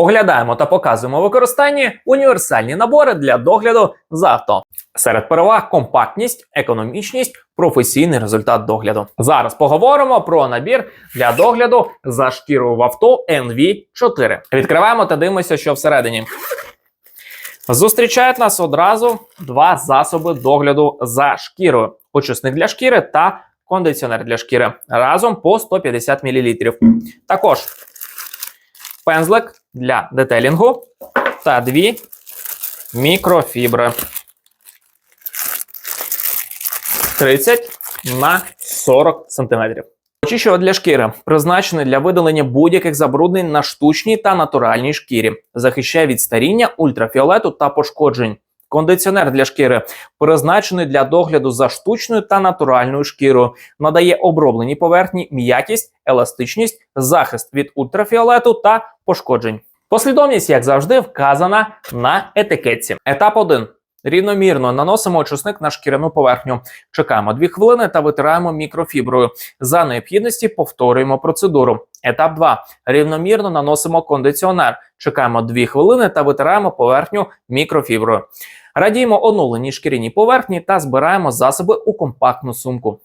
Оглядаємо та показуємо використанні універсальні набори для догляду за авто. Серед переваг компактність, економічність, професійний результат догляду. Зараз поговоримо про набір для догляду за шкірою в авто NV4. Відкриваємо та дивимося, що всередині. Зустрічають нас одразу два засоби догляду за шкірою: очисник для шкіри та кондиціонер для шкіри разом по 150 мл. Також пензлик для детелінгу та дві мікрофібри 30 на 40 см. Очищувач для шкіри призначений для видалення будь-яких забруднень на штучній та натуральній шкірі, захищає від старіння, ультрафіолету та пошкоджень. Кондиціонер для шкіри призначений для догляду за штучною та натуральною шкірою, надає обробленій поверхні м'якість, еластичність, захист від ультрафіолету та пошкоджень. Послідовність, як завжди, вказана на етикетці. Етап 1. Рівномірно наносимо очисник на шкіряну поверхню. Чекаємо 2 хвилини та витираємо мікрофіброю. За необхідності повторюємо процедуру. Етап 2. Рівномірно наносимо кондиціонер. Чекаємо 2 хвилини та витираємо поверхню мікрофіброю. Радіємо оновленій шкіряній поверхні та збираємо засоби у компактну сумку.